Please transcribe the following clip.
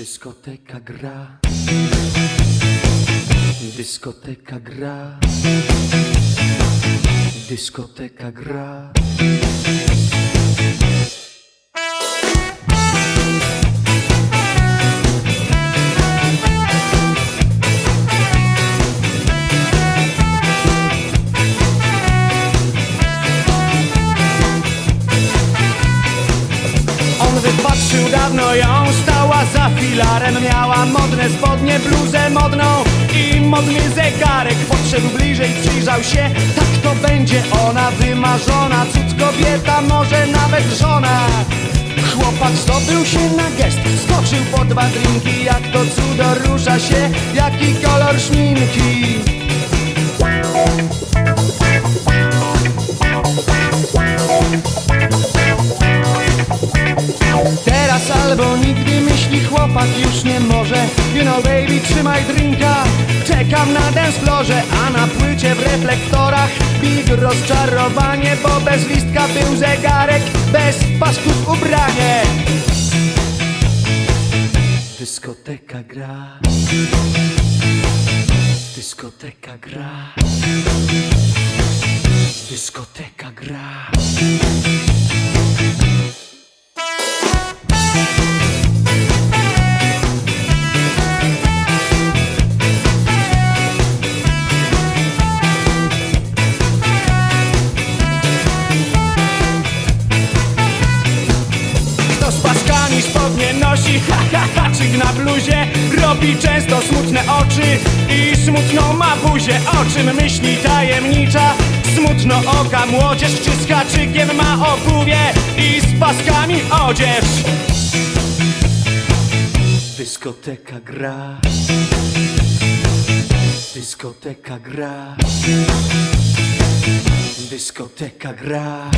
Dyskoteka gra. Dyskoteka gra. Dyskoteka gra. On wypatrzył dawno ją, za filarem Miała modne spodnie, bluzę modną i modny zegarek. Podszedł bliżej, przyjrzał się, tak to będzie ona Wymarzona, cud kobieta, może nawet żona. Chłopak zdobył się na gest, skoczył po dwa drinki. Jak to cudo rusza się, jaki kolor szminki myśli chłopak już nie może You know baby, trzymaj drinka Czekam na dancefloorze, a na płycie w reflektorach Big rozczarowanie, bo bez listka był zegarek Bez pasków ubranie Dyskoteka gra. Dyskoteka gra. Dyskoteka gra. Spodnie nosi, ha ha haczyk na bluzie Robi często smutne oczy i smutną ma buzię O czym myśli tajemnicza, smutno oka młodzież Czy z haczykiem ma obuwie i z paskami odzież Dyskoteka gra. Dyskoteka gra. Dyskoteka gra.